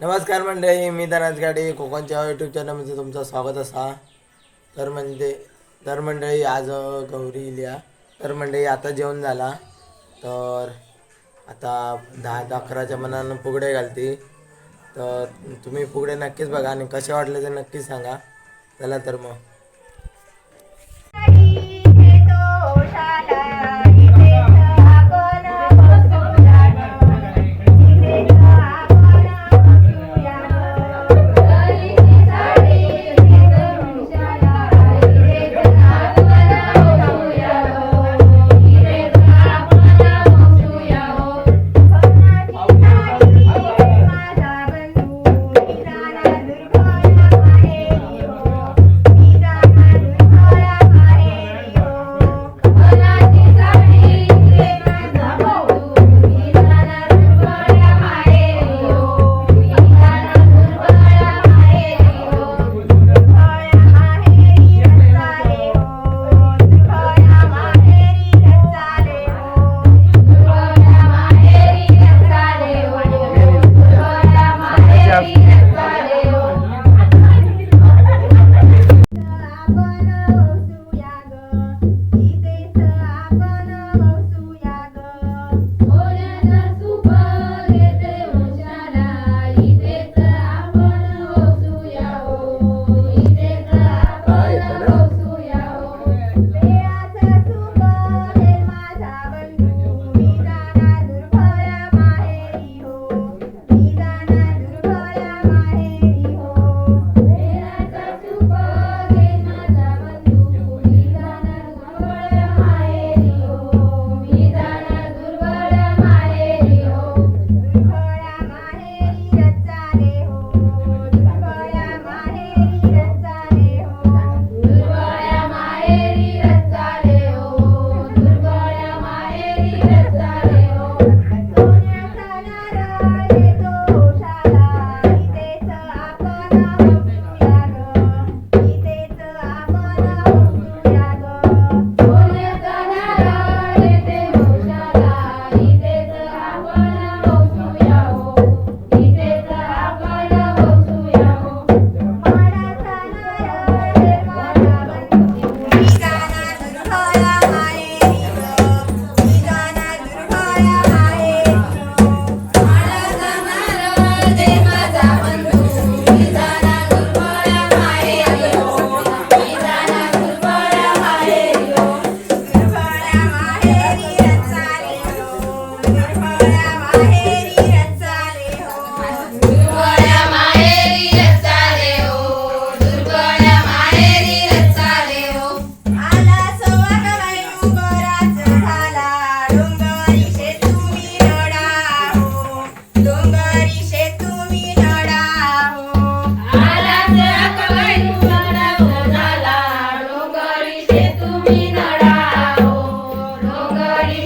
नमस्कार मंडळी मी धनाज गाडी कोकणच्या यूट्यूब चॅनलमध्ये तुमचं स्वागत असा. तर म्हणजे तर मंडळी आज गौरी इल्या. तर मंडळी आता जेवण झाला. तर आता दहा ते अकराच्या मनानं फुगडे घालते. तर तुम्ही फुगडे नक्कीच बघा आणि कसे वाटले ते नक्कीच सांगा. चला तर मग.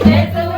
मला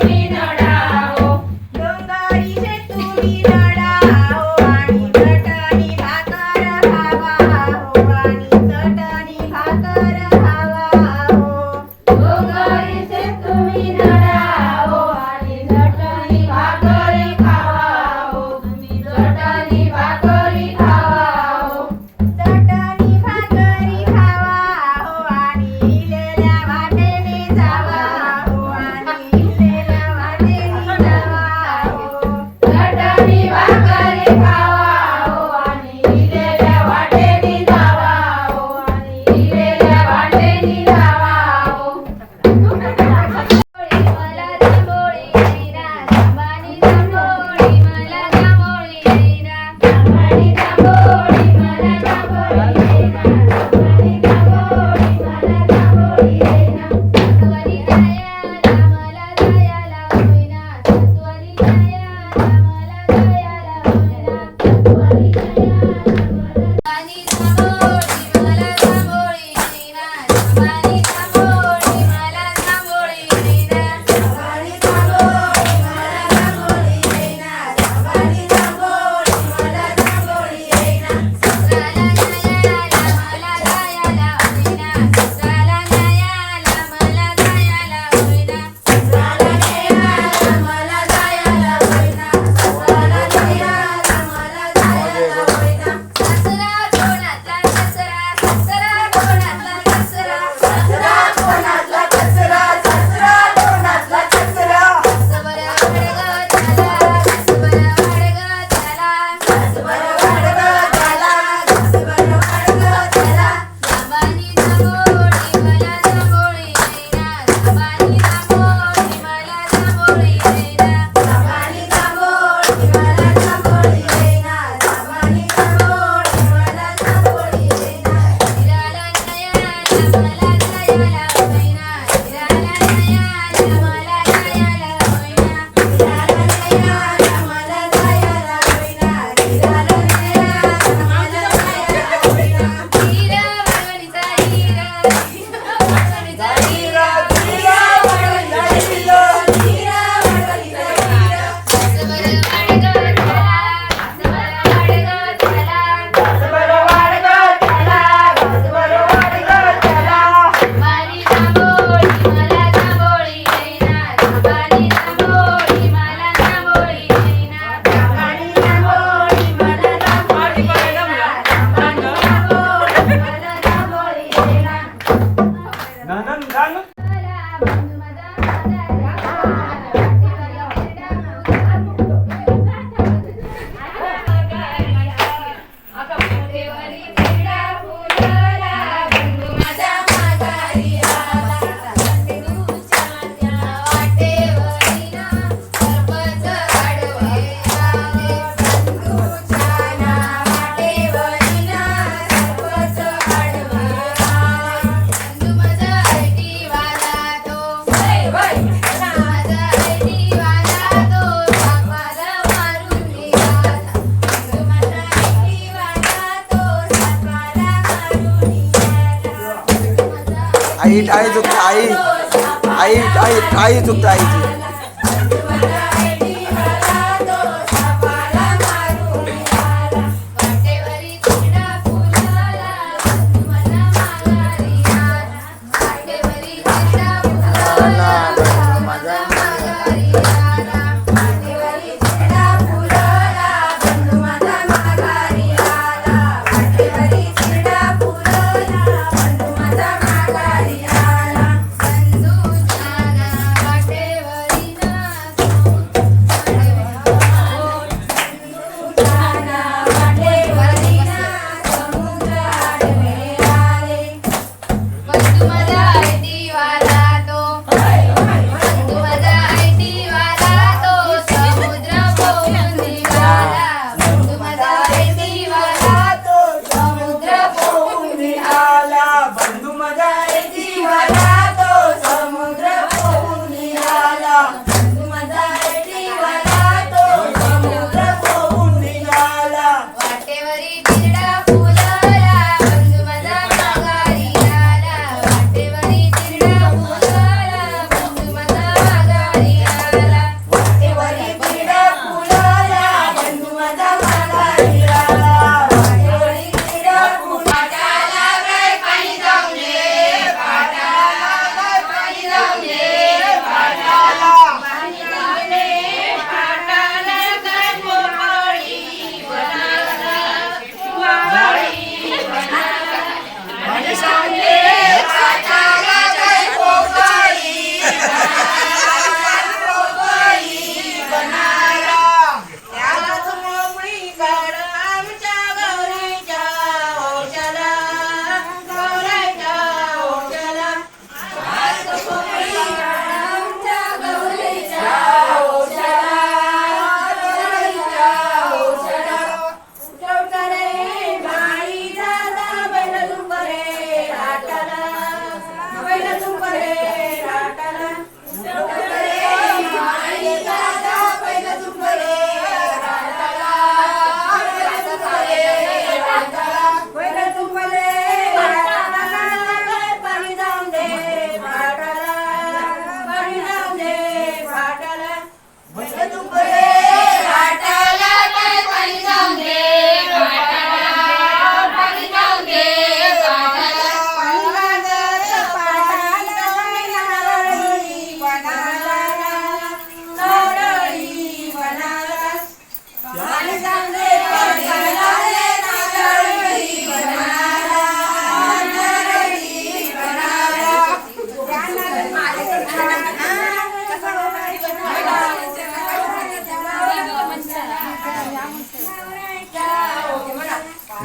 आई आई आई आईची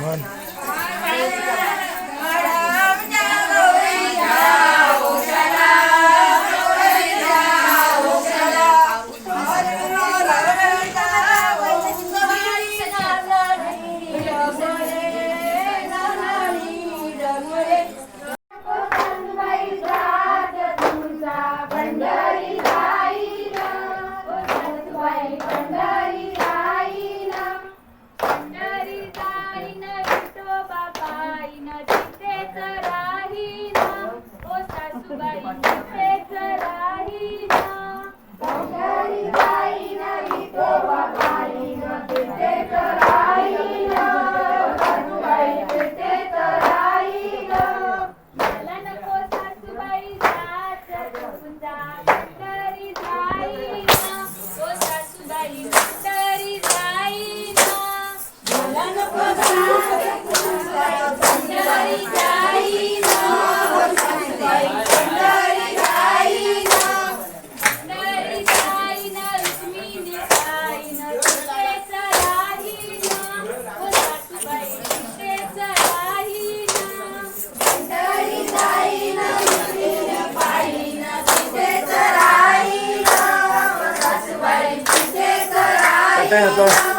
मन 带上装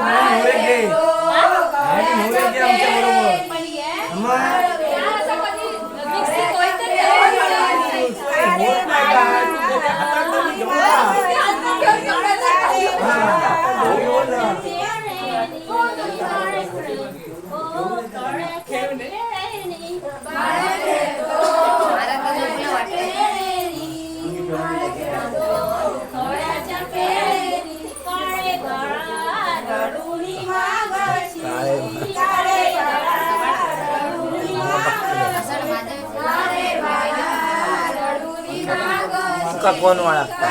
मारे मोरे के आमच्या ఇంకా కోన్ వాడతా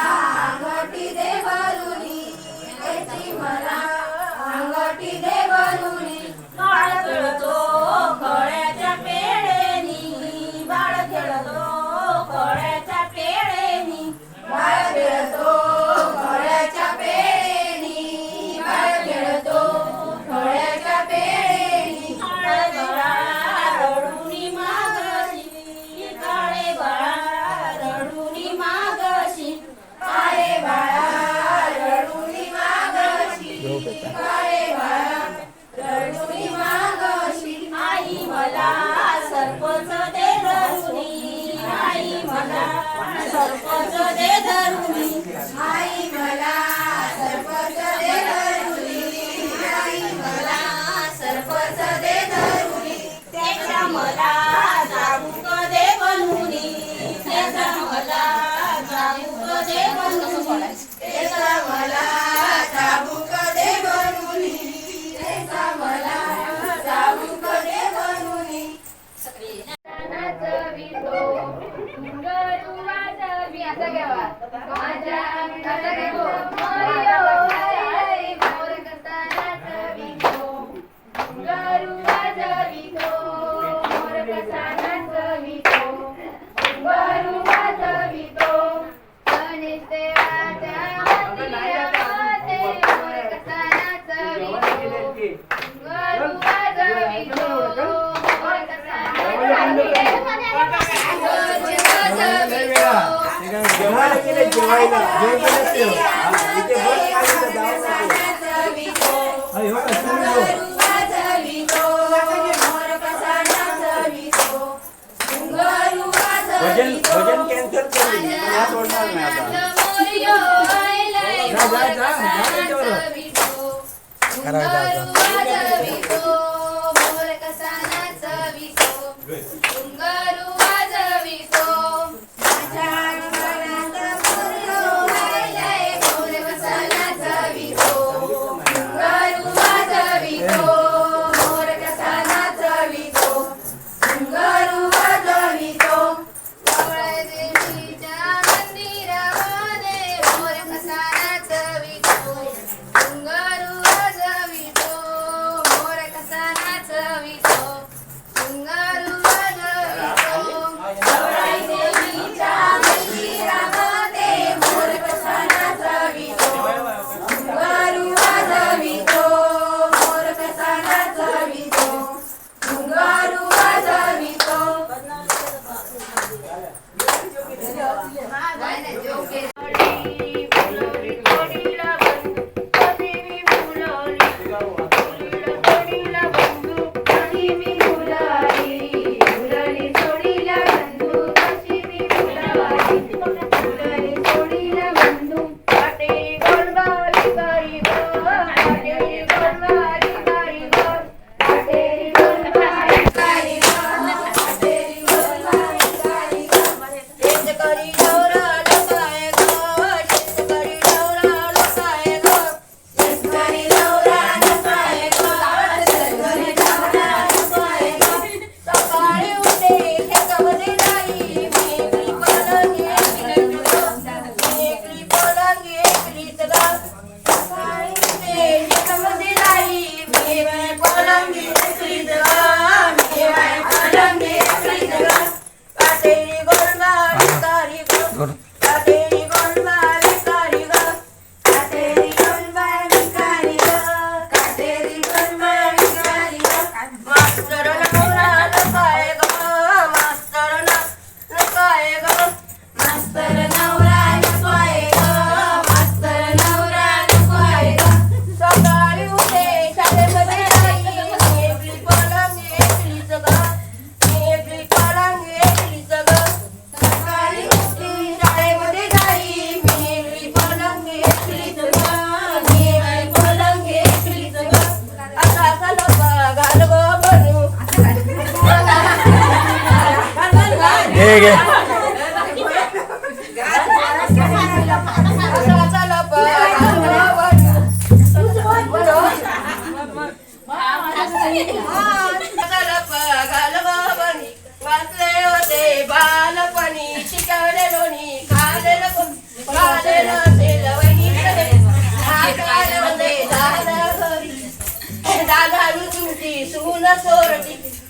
Happy Day! जेवायला गेले जेवायला जेव गेलं ते इथे बस खाली तर जाऊ नको अरे हो का तुम्ही लोक भजन भजन कॅन्सल केली या सोडणार नाही आता जा जा जा जा करायला Felicidad. घे घे Thank you.